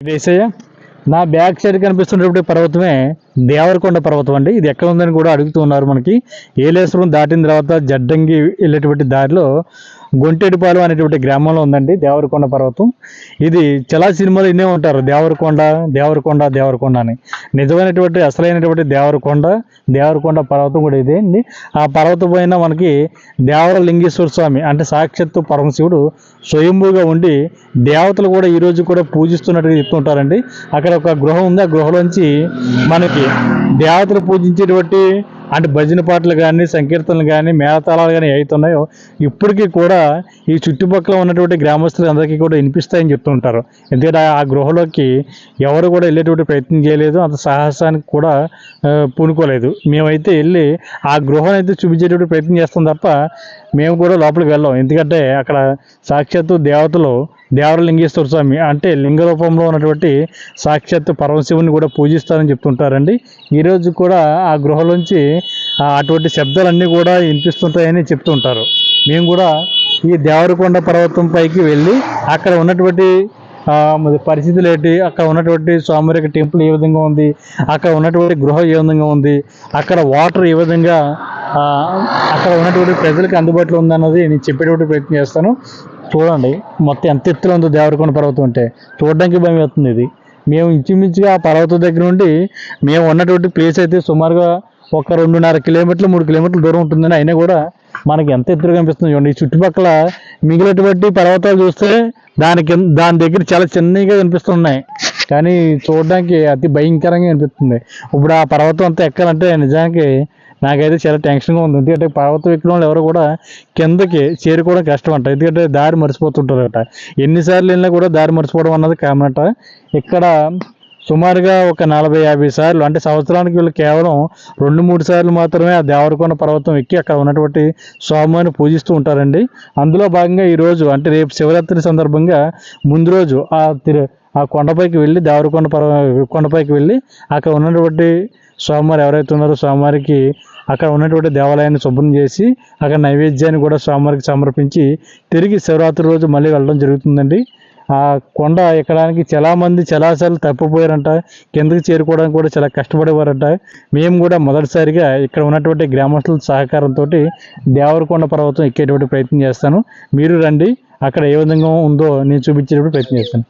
దేశయ్య నా back side కనిపిస్తున్నటువంటి పర్వతమే దేవరకొండ పర్వతం అండి. ఇది ఎక్కడ ఉందని కూడా అడుగుతూ ఉన్నారు మనకి. ఏలేశ్వరం దాటిన తర్వాత జడ్డంగి వెళ్ళేటువంటి దారిలో గొంటెడిపాలెం అనేటువంటి గ్రామంలో ఉందండి దేవరకొండ పర్వతం. ఇది చాలా సినిమాలు ఇన్నే ఉంటారు దేవరకొండ దేవరకొండ దేవరకొండ అని. నిజమైనటువంటి అసలైనటువంటి దేవరకొండ దేవరకొండ పర్వతం కూడా ఇదే అండి. ఆ పర్వతం పైన మనకి దేవర లింగేశ్వర స్వామి అంటే సాక్షాత్తు పరమశివుడు స్వయంభూగా ఉండి దేవతలు కూడా ఈరోజు కూడా పూజిస్తున్నట్టుగా చెప్తుంటారండి. అక్కడ ఒక గృహం ఉంది ఆ గృహలోంచి మనకి దేవతలు పూజించేటువంటి అంటే భజన పాటలు కానీ సంకీర్తనలు కానీ మేళతాళాలు కానీ అవుతున్నాయో ఇప్పటికీ కూడా ఈ చుట్టుపక్కల ఉన్నటువంటి గ్రామస్తులు అందరికీ కూడా వినిపిస్తాయని చెప్తుంటారు. ఎందుకంటే ఆ గృహలోకి ఎవరు కూడా వెళ్ళేటువంటి ప్రయత్నం చేయలేదు అంత సాహసానికి కూడా పూనుకోలేదు. మేమైతే వెళ్ళి ఆ గృహం అయితే చూపించేటువంటి ప్రయత్నం చేస్తాం తప్ప మేము కూడా లోపలికి వెళ్ళాం. ఎందుకంటే అక్కడ సాక్షాత్తు దేవతలు దేవరలింగేశ్వర స్వామి అంటే లింగ రూపంలో ఉన్నటువంటి సాక్షాత్తు పరమశివుని కూడా పూజిస్తారని చెప్తుంటారండి. ఈరోజు కూడా ఆ గృహలోంచి అటువంటి శబ్దాలన్నీ కూడా వినిపిస్తుంటాయని చెప్తుంటారు. మేము కూడా ఈ దేవరకొండ పర్వతం పైకి వెళ్ళి అక్కడ ఉన్నటువంటి పరిస్థితులు ఏంటి అక్కడ ఉన్నటువంటి స్వామివారి యొక్క టెంపుల్ ఏ విధంగా ఉంది? అక్కడ ఉన్నటువంటి గృహ ఏ విధంగా ఉంది? అక్కడ వాటర్ ఏ విధంగా అక్కడ ఉన్నటువంటి ప్రజలకు అందుబాటులో ఉందన్నది నేను చెప్పేటువంటి ప్రయత్నం చేస్తాను. చూడండి మొత్తం ఎంత ఎత్తులో ఉందో దేవరకొండ పర్వతం అంటే. చూడడానికి భయం అవుతుంది ఇది. మేము ఇంచుమించుగా ఆ పర్వతం దగ్గర నుండి మేము ఉన్నటువంటి ప్లేస్ అయితే సుమారుగా ఒక రెండున్నర కిలోమీటర్లు మూడు కిలోమీటర్ల దూరం ఉంటుందని అయినా కూడా మనకి ఎంత ఎత్తుగా కనిపిస్తుంది చూడండి. ఈ చుట్టుపక్కల మిగిలినటువంటి పర్వతాలు చూస్తే దాని కింద దాని దగ్గర చాలా చిన్నగా కనిపిస్తున్నాయి. కానీ చూడడానికి అతి భయంకరంగా అనిపిస్తుంది ఇప్పుడు ఆ పర్వతం అంతా ఎక్కాలంటే నిజానికి నాకైతే చాలా టెన్షన్గా ఉంది. ఎందుకంటే పర్వతం ఎక్కిన వాళ్ళు ఎవరు కూడా కిందకి చేరుకోవడం కష్టం అంట ఎందుకంటే దారి మర్చిపోతుంటారట. ఎన్నిసార్లు వెళ్ళినా కూడా దారి మర్చిపోవడం అన్నది కామన్ అంట ఇక్కడ సుమారుగా ఒక నలభై యాభై సార్లు అంటే సంవత్సరానికి వీళ్ళు కేవలం రెండు మూడు సార్లు మాత్రమే ఆ దేవరకొండ పర్వతం ఎక్కి అక్కడ ఉన్నటువంటి స్వామిని పూజిస్తూ ఉంటారండి. అందులో భాగంగా ఈరోజు అంటే రేపు శివరాత్రి సందర్భంగా ముందు రోజు ఆ తిరు ఆ కొండపైకి వెళ్ళి దేవరకొండ పర్వ కొండపైకి వెళ్ళి అక్కడ ఉన్నటువంటి స్వామివారు ఎవరైతే ఉన్నారో స్వామివారికి అక్కడ ఉన్నటువంటి దేవాలయాన్ని శుభ్రం చేసి అక్కడ నైవేద్యాన్ని కూడా స్వామివారికి సమర్పించి తిరిగి శివరాత్రి రోజు మళ్ళీ వెళ్ళడం జరుగుతుందండి. ఆ కొండ ఎక్కడానికి చాలా మంది చలాసాలు తప్పిపోయారంట. కిందకి చేరుకోవడానికి కూడా చాలా కష్టపడేవారంట. మేము కూడా మొదటిసారిగా ఇక్కడ ఉన్నటువంటి గ్రామస్తుల సహకారంతో దేవరకొండ పర్వతం ఎక్కేటువంటి ప్రయత్నం చేస్తాను. మీరు రండి. అక్కడ ఏ విధంగా ఉందో నేను చూపించేటువంటి ప్రయత్నం చేస్తాను.